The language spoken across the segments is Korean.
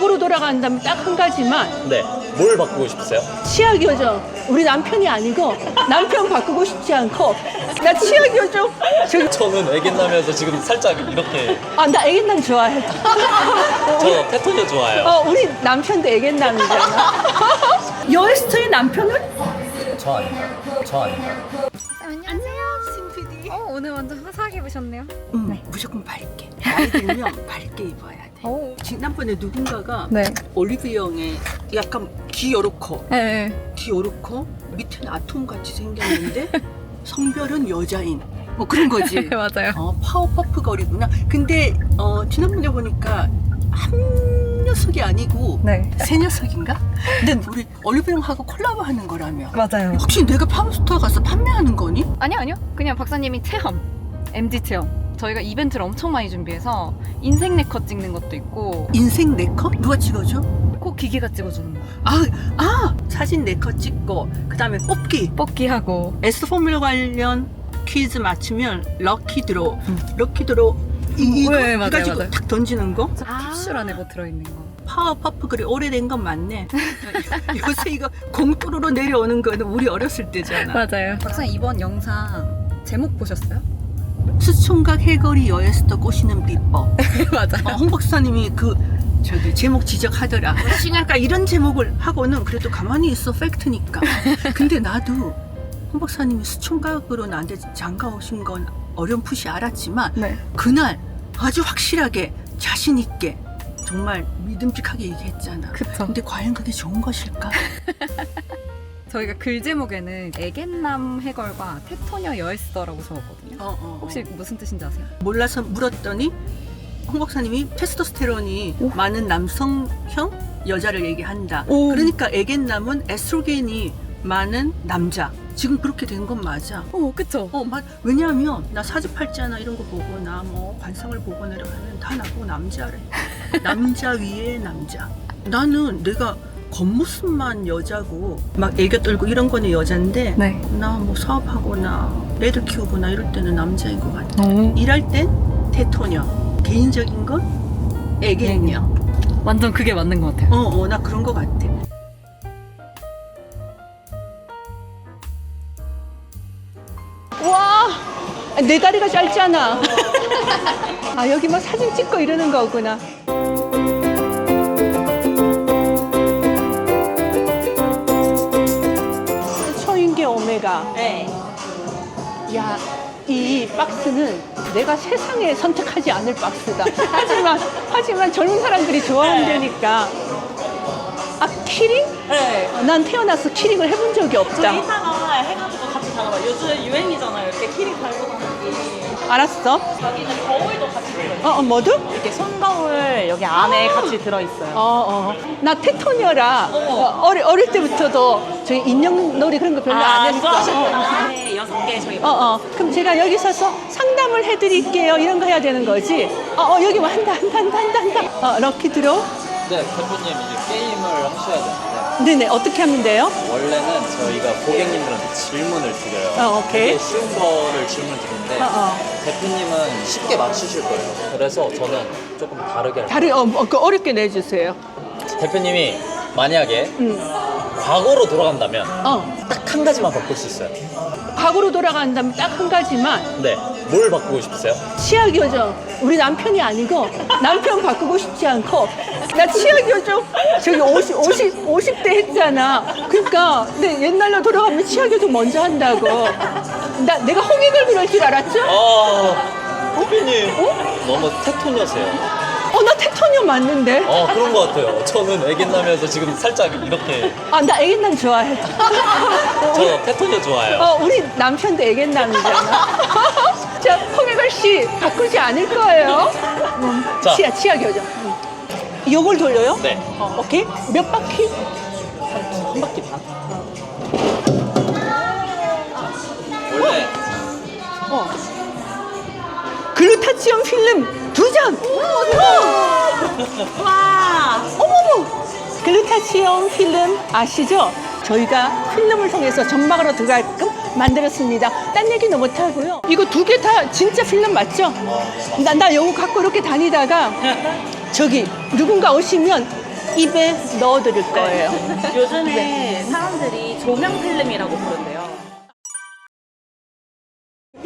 과거로 돌아간다면 딱 한 가지만 네. 뭘 바꾸고 싶으세요? 치아 교정 우리 남편이 아니고 남편 바꾸고 싶지 않고 나 치아 교정 저기 저는 애견남이어서 지금 살짝 이렇게 아나 애견남 좋아해 저 테토녀 좋아해요. 어 우리 남편도 애견남이잖아 여에스터의 남편은 저 아닌가요? 저 아닌가요? 안녕하세요, 신PD. 어, 오늘 완전 화사하게 입으셨네요. 응, 무조건 밝게. 나이 들면 밝게 입어야 돼. 오. 지난번에 누군가가 네. 올리브영에 약간 귀 요렇고, 네. 귀 요렇고, 밑에는 아톰 같이 생겼는데 성별은 여자인. 뭐 그런 거지. 맞아요. 어, 파워퍼프 거리구나. 근데 어, 지난번에 보니까 한 녀석이 아니고 네. 세 녀석인가? 근데 우리 올리브영하고 콜라보 하는 거라며. 맞아요. 혹시 내가 팜스토어 가서 판매하는 거니? 아니요, 아니요. 그냥 박사님이 체험. MG 체험. 저희가 이벤트를 엄청 많이 준비해서 인생 네컷 찍는 것도 있고 인생 네컷? 누가 찍어줘? 꼭 기계가 찍어주는 거. 아, 아 사진 네컷 찍고 그 다음에 뽑기 뽑기 하고. S 포뮬러 관련 퀴즈 맞추면 럭키 드로 럭키 드로 이, 이거 네, 맞아요, 해가지고 맞아요. 탁 던지는 거 캡슐 안에 뭐 들어있는 거. 파워퍼프 그래 오래된 건 맞네 요새 이거 공뚜루로 내려오는 거는 우리 어렸을 때잖아 맞아요. 박사님 이번 영상 제목 보셨어요? 수총각 해거리 여에스터 꼬시는 비법 맞아요. 어, 홍 박사님이 그 저기 제목 지적하더라. 신약가 이런 제목을 하고는 그래도 가만히 있어 팩트니까. 근데 나도 홍 박사님이 수총각으로 나한테 장가 오신 건 어렴풋이 알았지만 네. 그날 아주 확실하게 자신 있게 정말 믿음직하게 얘기했잖아. 그쵸. 근데 과연 그게 좋은 것일까? 저희가 글 제목에는 애견남 해걸과 테토녀 여에스더라고 적었거든요. 어, 어, 어. 혹시 무슨 뜻인지 아세요? 몰라서 물었더니 홍 박사님이 테스토스테론이 많은 남성형 여자를 얘기한다. 오. 그러니까 에겐남은 에스트로겐이 많은 남자. 지금 그렇게 된 건 맞아. 어, 그쵸. 어, 맞. 왜냐하면 나 사주팔자나 이런 거 보거나 뭐 관상을 보거나 이러면 다 나보고 남자래. 남자 위에 남자. 나는 내가 겉모습만 여자고 막 애교 떨고 이런 거는 여잔데 네. 나 뭐 사업하거나 애들 키우거나 이럴 때는 남자인 것 같아. 오. 일할 땐 테토녀. 개인적인 건 애견녀. 완전 그게 맞는 것 같아요. 어, 어, 나 그런 것 같아. 와, 내 다리가 짧잖아. 아, 여기 막 사진 찍고 이러는 거구나. 오메가. 네. 야, 이 박스는 내가 세상에 선택하지 않을 박스다. 하지만, 하지만 젊은 사람들이 좋아한다니까. 아, 키링? 네. 어, 난 태어나서 키링을 해본 적이 없다. 저희 이따가 해가지고 같이 다녀봐요. 요즘 유행이잖아요. 이렇게 키링 달고 다니기. 알았어. 여기는 거울도 같이 들어있어요. 어, 어 뭐도? 이렇게 손거울 여기 안에 아. 같이 들어있어요. 어, 어. 나 테토녀라. 어, 어릴, 어릴 때부터도 저희 인형놀이 그런 거 별로 안 했어. 좋아하시구나. 네, 여섯 개 저희. 어, 어. 그럼 제가 여기 서서 상담을 해드릴게요. 이런 거 해야 되는 거지. 어, 어 여기 뭐 한다, 한다, 한다, 한다, 한다. 어, 럭키 들어. 네, 대표님 이제 게임을 하셔야 되는데 네네, 어떻게 하면 돼요? 원래는 저희가 고객님들한테 질문을 드려요. 어, 오케이. 되게 쉬운 거를 질문 드리는데 어, 어. 대표님은 쉽게 맞추실 거예요. 그래서 저는 조금 다르게 할 다른, 어, 어, 그 어렵게 내주세요. 대표님이 만약에 음. 과거로 돌아간다면 어. 딱 한 가지만 바꿀 수 있어요. 과거로 돌아간다면 딱 한 가지만 네, 뭘 바꾸고 싶으세요? 치아 교정. 우리 남편이 아니고 남편 바꾸고 싶지 않고 나 치아 교정 저기 50, 50, 50대 했잖아. 그러니까 근데 옛날로 돌아가면 치아 교정 먼저 한다고. 나 내가 홍익을 그럴 줄 알았죠? 아, 대표님 어? 너무 테토녀세요. 어, 나 테토니움 맞는데? 어, 그런 것 같아요. 저는 애견남이어서 지금 살짝 이렇게 아, 나 애견남 좋아해. 저 테토녀 좋아해요. 어, 우리 남편도 애견남이잖아. 자, 홍익을 씨 바꾸지 않을 거예요. 음, 자. 치아, 치아 교정. 음. 요걸 돌려요? 네, 어, 오케이. 몇 바퀴? 한 바퀴 반. 원래 어. 글루타치온 필름 두 장. 와! 어머머. 글루타치온 필름 아시죠? 저희가 필름을 통해서 점막으로 들어가게끔 만들었습니다. 딴 얘기는 못하고요. 이거 두 개 다 진짜 필름 맞죠? 나, 나 요거 갖고 이렇게 다니다가 저기 누군가 오시면 입에 넣어드릴 거예요. 요즘에 사람들이 조명 필름이라고 부른대요.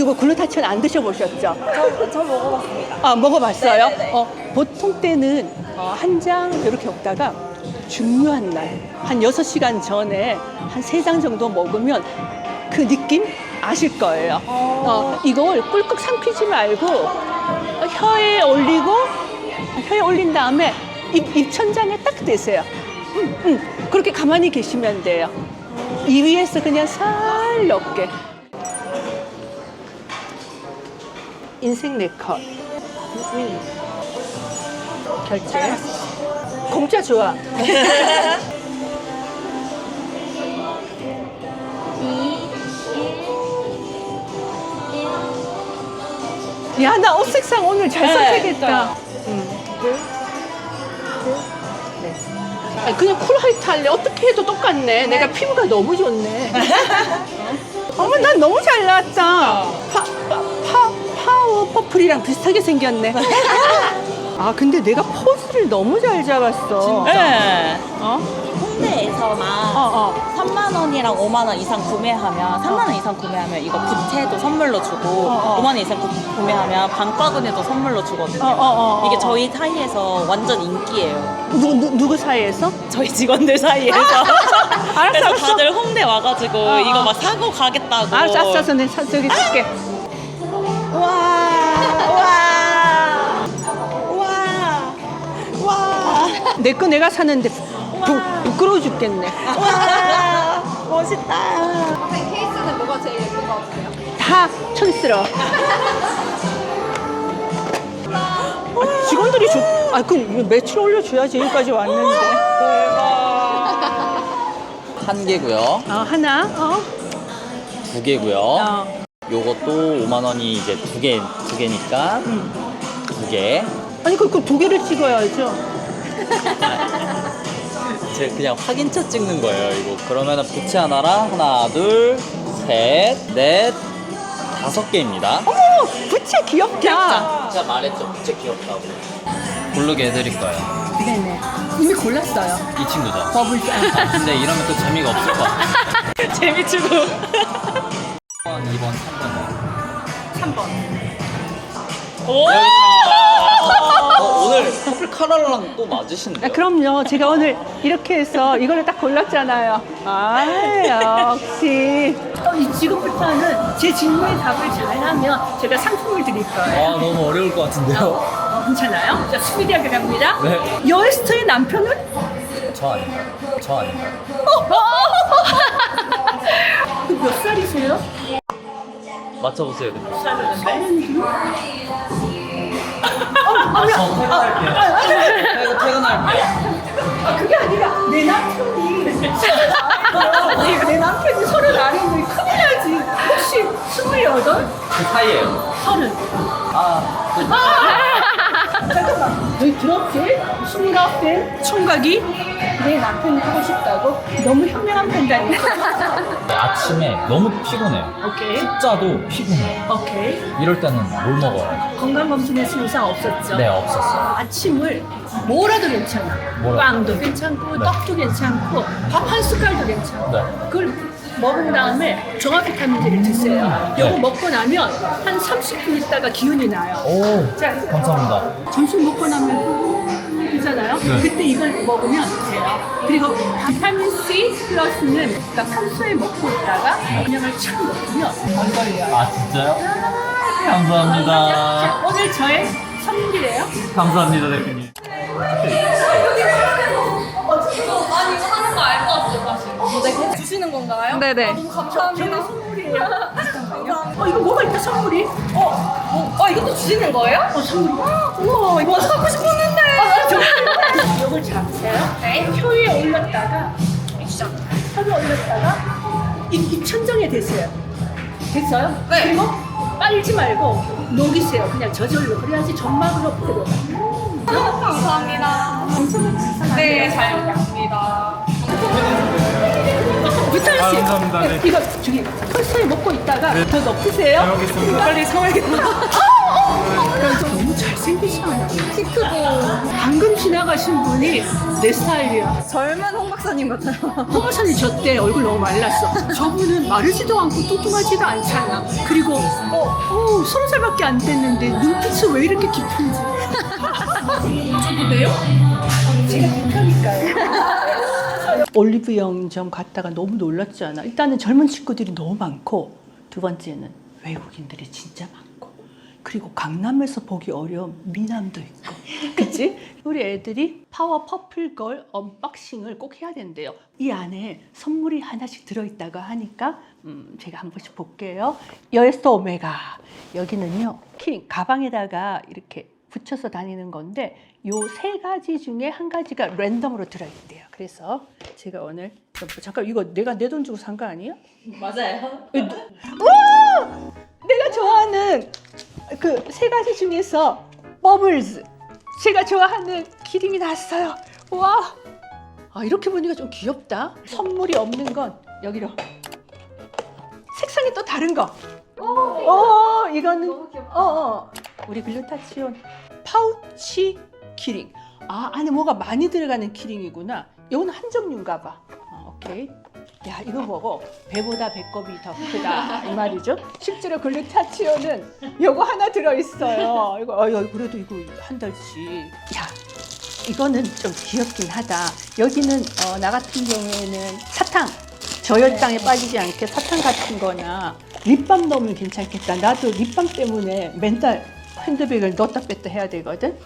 이거 글루타치온 안 드셔보셨죠? 저, 저 먹어봤습니다. 아, 먹어봤어요? 네네네. 어, 보통 때는 어, 한 장 이렇게 먹다가 중요한 날, 한 6시간 전에 한 세 장 정도 먹으면 그 느낌 아실 거예요. 어, 이걸 꿀꺽 삼키지 말고 어, 혀에 올리고 혀에 올린 다음에 입, 입천장에 딱 대세요. 음, 음, 그렇게 가만히 계시면 돼요. 이 위에서 그냥 살 높게. 인생 네컷. 음. 결제. 공짜 좋아. 야, 나 옷 색상 오늘 잘 선택했다. 음. 네. 아니, 그냥 쿨 화이트 할래. 어떻게 해도 똑같네. 내가 피부가 너무 좋네. 어머, 난 너무 잘 나왔다. 파, 파, 파, 파워 퍼플이랑 비슷하게 생겼네. 아, 근데 내가 포즈를 너무 잘 잡았어. 네. 어? 홍대에서만 어, 어. 3만 원이랑 5만 원 이상 구매하면 3만 원 이상 구매하면 이거 부채도 선물로 주고 어, 어. 5만 원 이상 구, 구매하면 방바구니도 선물로 주거든요. 어, 어, 어, 어. 이게 저희 사이에서 완전 인기예요. 누, 누, 누구 사이에서? 저희 직원들 사이에서. 알았어, 그래서 알았어. 다들 홍대 와가지고 어, 이거 어. 막 사고 가겠다고. 알았어, 알았어, 알았어. 내 사- 저기 줄게. 와, 와, 와, 와, 내 거 내가 사는데 부, 부끄러워 죽겠네. 와, 멋있다. 케이스는 뭐가 제일 예쁜 것 같아요? 다 촌스러워. 아, 직원들이 줘. 아, 그 매출 올려줘야지 여기까지 왔는데. 한 개고요. 어, 하나, 어, 두 개고요. 어. 요것도 5만 원이 이제 두 개, 두 개니까 두 개. 아니, 그, 그두 개를 찍어야죠. 제 그냥 확인차 찍는 거예요, 이거. 그러면은 부채 하나랑 하나, 둘, 셋, 넷, 다섯 개입니다. 어머, 부채 귀엽다. 제가 말했죠, 부채 귀엽다고. 고르게 해드릴 거예요. 네네. 이미 골랐어요. 이 친구죠. 버블 아, 근데 이러면 또 재미가 없을 것 같아요. 재미주고. 1번, 2번, 3번. 오! 어, 오늘 커플 카라랑 또 맞으신데요? 아, 그럼요. 제가 오늘 이렇게 해서 이거를 딱 골랐잖아요. 아, 역시. 어, 이 지금부터는 제 질문에 답을 잘하면 제가 상품을 드릴 거예요. 아, 너무 어려울 것 같은데요? 어, 괜찮아요? 자, 스피디하게 갑니다. 네. 여에스터의 남편은? 저 아닌가요? 저 아닌가요? 그 몇 살이세요? 맞춰보세요, 근데. 아, 저 퇴근할게요. 퇴근, 퇴근할게요. 아, 그게 아니라 내 남편이 내 남편이 서른 아래면 큰일 나지. 혹시 스물여덟? 그 사이에요. 서른. 아, 그, 잠깐만. 너희 들었지? 스물아홉 된 총각이 내 남편이 하고 싶다고? 너무 현명한 판단이야. 아침에 너무 피곤해요. 오케이. 숫자도 피곤해요. 오케이. 이럴 때는 뭘 먹어요? 건강검진에서 이상 없었죠? 네, 없었어요. 아침을 뭐라도 괜찮아. 뭐라도. 빵도 괜찮고, 네. 떡도 괜찮고, 밥 한 숟갈도 괜찮고. 네. 그걸 먹은 다음에 종합비타민제를 드세요. 네. 이거 먹고 나면 한 30분 있다가 기운이 나요. 오, 자, 감사합니다. 점심 먹고 나면 되잖아요. 네. 그때 이걸 먹으면 돼요. 그리고 비타민 C 플러스는 그러니까 평소에 먹고 있다가 영양을 착 먹으면 안 걸려요. 아, 진짜요? 감사합니다. 자, 오늘 저의 선물이에요. 감사합니다, 대표님. 주시는 건가요? 네네. 너무 감사합니다. 선물이에요. 어, 이거 뭐가 있다, 선물이? 어, 어, 이것도 주시는 거예요? 어, 선물이. 우와, 이거 사고 싶었는데. 이걸 잡으세요. 네. 혀에 올렸다가, 액션. 혀에 올렸다가, 입, 입 천장에 대세요. 됐어요? 네. 그리고 빨지 말고 녹이세요. 그냥 저절로. 그래야지 점막으로 들어가. 감사합니다. 네, 잘 먹겠습니다. 부탁 씨. 감사합니다. 네. 이거 저기 펄스에 먹고 있다가 더 높으세요. 잘 먹겠습니다. 빨리 사와야겠다. 너무 잘 잘생기지 않아? 키 크고 방금 지나가신 분이 내 스타일이야. 젊은 홍 박사님 같아요. 홍보사님 저때 얼굴 너무 말랐어. 저분은 마르지도 않고 뚱뚱하지도 않잖아. 그리고 어, 어, 서른 살밖에 안 됐는데 눈빛이 왜 이렇게 깊은지. 저도네요? 제가 빛나니까요. 올리브 영점 갔다가 너무 놀랐잖아. 일단은 젊은 친구들이 너무 많고 두 번째는 외국인들이 진짜 많고 그리고 강남에서 보기 어려운 미남도 있고 그치? 우리 애들이 파워 퍼플 걸 언박싱을 꼭 해야 된대요. 이 안에 선물이 하나씩 들어있다고 하니까 음, 제가 한 번씩 볼게요. 여에스터 오메가 여기는요 키링 가방에다가 이렇게 붙여서 다니는 건데 요 세 가지 중에 한 가지가 랜덤으로 들어있대요. 그래서 제가 오늘 잠깐 이거 내가 내 돈 주고 산 거 아니야? 맞아요. 오! 내가 좋아하는 그 세 가지 중에서 버블즈 제가 좋아하는 기름이 났어요. 와, 아 이렇게 보니까 좀 귀엽다. 선물이 없는 건 여기로 색상이 또 다른 거. 어, 이거는 너무 귀엽다. 어, 어. 우리 글루타치온 파우치 키링. 아, 안에 뭐가 많이 들어가는 키링이구나. 이건 한 종류인가 봐. 아, 오케이. 야, 이거 보고 배보다 배꼽이 더 크다 이 말이죠. 실제로 글루타치온은 요거 하나 들어 있어요. 이거 어, 야, 그래도 이거 한 달씩. 야, 이거는 좀 귀엽긴 하다. 여기는 어, 나 같은 경우에는 사탕. 저혈당에 빠지지 않게 사탕 같은 거나 립밤 넣으면 괜찮겠다. 나도 립밤 때문에 맨날 핸드백을 넣었다 뺐다 해야 되거든.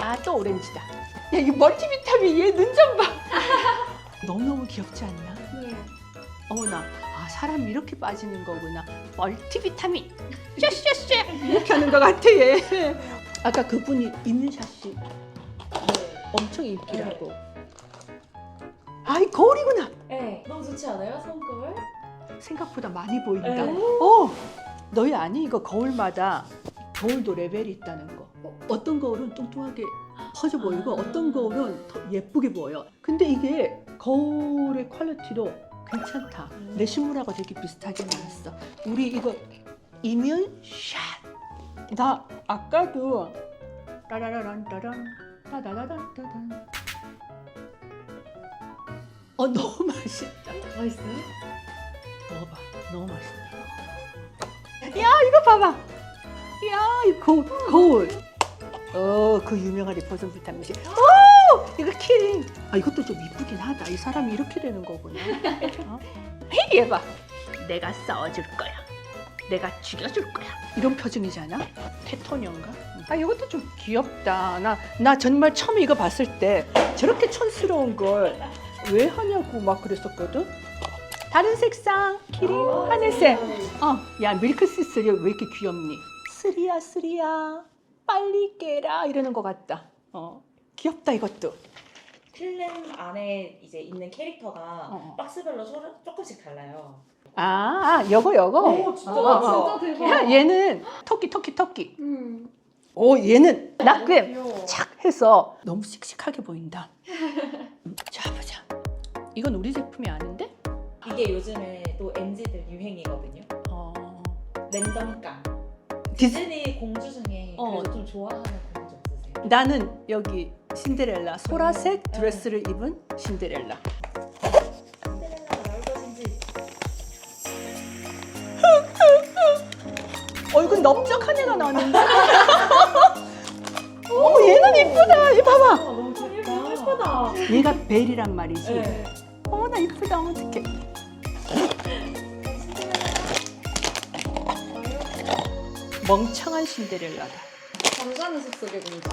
아, 또 오렌지다. 야, 이 멀티비타민 얘 눈 좀 봐. 너무너무 귀엽지 않나? 어머나, 아, 사람이 이렇게 빠지는 거구나. 멀티비타민. 샤샤샤. 이렇게 하는 것 같아, 얘. 아까 그분이 있는 샷이 엄청 인기라고. 아이, 거울이구나. 네. 너무 좋지 않아요? 손거울? 생각보다 많이 보인다. 네. 어, 너희 아니 이거 거울마다 거울도 레벨이 있다는 거. 어떤 거울은 뚱뚱하게 커져 보이고 어떤 거울은 더 예쁘게 보여. 근데 이게 거울의 퀄리티로 괜찮다. 내 식물하고 되게 비슷하게 나왔어. 우리 이거 이면 샷. 나 아까도 따라라란 따란 따다다단 따단. 어 너무 맛있다. 맛있어요? 먹어봐. 너무 맛있다. 야, 이거 봐봐. 야, 이 거, 거울. 어, 그 유명한 리포션 비타민 C. 오, 이거 키링. 아, 이것도 좀 이쁘긴 하다. 이 사람이 이렇게 되는 거구나. 어? 헤이, 얘 봐. 내가 싸워줄 거야. 내가 죽여줄 거야. 이런 표정이잖아. 테토녀인가? 아, 이것도 좀 귀엽다. 나, 나 정말 처음에 이거 봤을 때 저렇게 촌스러운 걸 왜 하냐고 막 그랬었거든. 다른 색상 키링 하늘색 어, 야 밀크 시슬이 왜 이렇게 귀엽니? 쓰리야 쓰리야 빨리 깨라 이러는 것 같다 어 귀엽다 이것도 필름 안에 이제 있는 캐릭터가 어. 박스별로 소- 조금씩 달라요. 아, 아 요거 요거 오, 진짜 어, 어, 어. 진짜 대박. 야, 얘는 토끼 토끼 토끼 음. 오 얘는 귀여워. 착 해서 너무 씩씩하게 보인다 음, 자 보자 이건 우리 제품이 아닌데? 이게 요즘에 또 MZ들 유행이거든요. 어, 랜덤깡. 디즈, 디즈니 공주 중에 어. 그래도 좀 좋아하는 공주 없으세요? 나는 여기 신데렐라 소라색 드레스를 입은 신데렐라 신데렐라가 나올 것인지 얼굴 넓적한 애가 나왔는데? 어, 얘는 이쁘다. 얘 봐봐. 너무 귀엽다. 예쁘다. 얘가 벨이란 말이지. 네. 어머나 이쁘다. 어떡해. 멍청한 신데렐라다. 잠자는 숲속의 공주.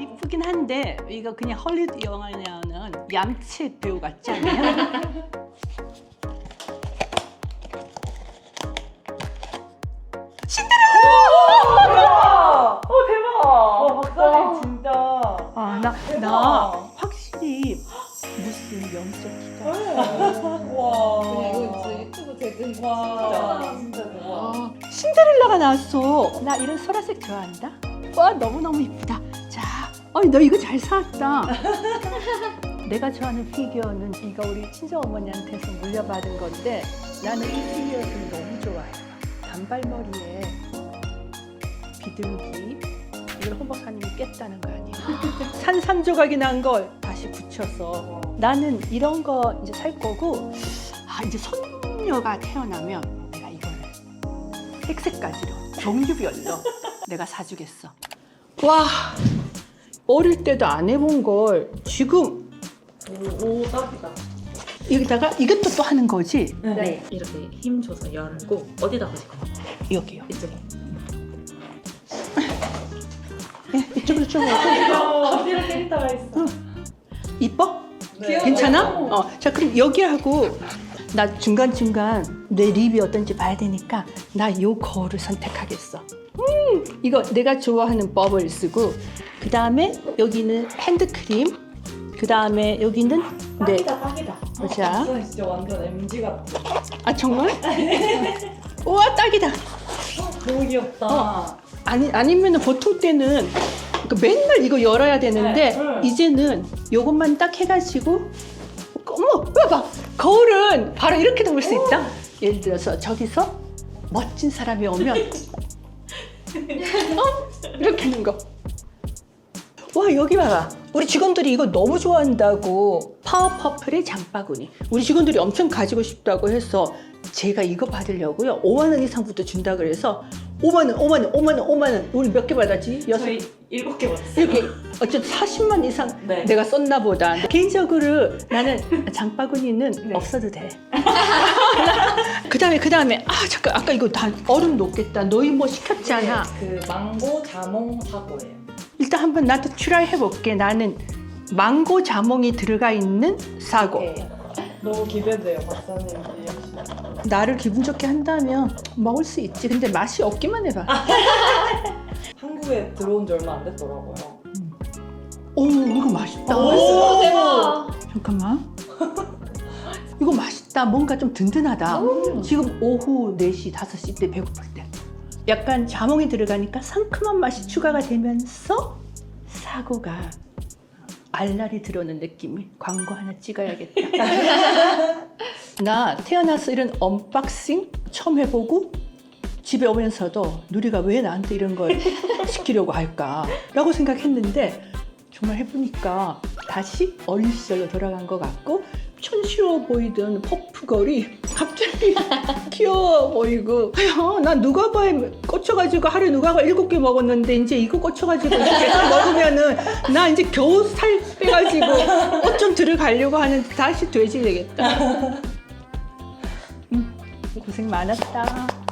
이쁘긴 한데 이거 그냥 헐리우드 영화에 나오는 얌체 배우 같지 않아요? 신데렐라가 나왔어. 나 이런 소라색 좋아한다. 와 너무 너무 이쁘다. 자, 어이 너 이거 잘 사왔다. 내가 좋아하는 피규어는 이거 우리 친정 어머니한테서 물려받은 건데 나는 이 피규어를 너무 좋아해. 단발머리에 비둘기 이걸 홍 박사님이 깼다는 거 아니에요? 산산조각이 난 걸 다시 붙여서 나는 이런 거 이제 살 거고 아 이제 손녀가 태어나면 색색까지로 종류별로 내가 사주겠어. 와 어릴 때도 안 해본 걸 지금 오, 딱이다. 여기다가 이것도 또 하는 거지 네. 이렇게 힘 줘서 열고 어디다 하실 거예요? 여기요. 이쪽에. 네, 이쪽으로 좀 오고. 어디로 캐릭터가 있어? 이뻐? 네. 괜찮아? 어, 자 그럼 여기 하고 나 중간 중간 내 립이 어떤지 봐야 되니까 나 요 거울을 선택하겠어. 음, 이거 내가 좋아하는 버블 쓰고 그 다음에 여기는 핸드크림, 그 다음에 여기는 네. 딱이다. 보자. 이건 진짜 완전 MG 같아. 아 정말? 우와 딱이다. 너무 귀엽다. 어. 아니 아니면은 보통 때는 그 맨날 이거 열어야 되는데 네, 네. 이제는 요것만 딱 해가지고 어머 봐봐 거울은 바로 이렇게도 볼 수 있다. 예를 들어서 저기서 멋진 사람이 오면 어? 이렇게 하는 거. 와 여기 봐봐 우리 직원들이 이거 너무 좋아한다고 파워퍼플의 장바구니 우리 직원들이 엄청 가지고 싶다고 해서 제가 이거 받으려고요 5만 원 이상부터 준다 그래서 5만 원 5만 원 5만 원 5만 원 우리 몇 개 받았지? 여섯 저희 일곱 개 받았어요. 이렇게 어쨌든 40만 이상 네. 내가 썼나 보다 개인적으로 나는 장바구니는 없어도 돼 그 다음에 그 다음에 아 잠깐 아까 이거 다 얼음 녹겠다 너희 뭐 시켰잖아 그 망고 자몽 사고예요. 일단 한번 나도 트라이 해볼게. 나는 망고 자몽이 들어가 있는 사고. 네. 너무 기대돼요, 박사님. 나를 기분 좋게 한다면 먹을 수 있지. 근데 맛이 없기만 해봐. 한국에 들어온 지 얼마 안 됐더라고요. 오, 이거 맛있다. 오, 대박. 잠깐만. 이거 맛있다. 뭔가 좀 든든하다. 지금 오후 4시, 5시 때 배고플 때. 약간 자몽이 들어가니까 상큼한 맛이 추가가 되면서 사고가 알알이 들어오는 느낌이 광고 하나 찍어야겠다. 나 태어나서 이런 언박싱 처음 해보고 집에 오면서도 누리가 왜 나한테 이런 걸 시키려고 할까라고 생각했는데 정말 해보니까 다시 어린 시절로 돌아간 것 같고 촌스러워 보이던 퍼프걸이 갑자기 귀여워 보이고 야, 나 누가바에 꽂혀가지고 하루에 누가바 일곱 개 먹었는데 이제 이거 꽂혀가지고 이렇게 계속 먹으면은 나 이제 겨우 살 빼가지고 옷 좀 들어가려고 하는데 다시 돼지 되겠다. 음, 고생 많았다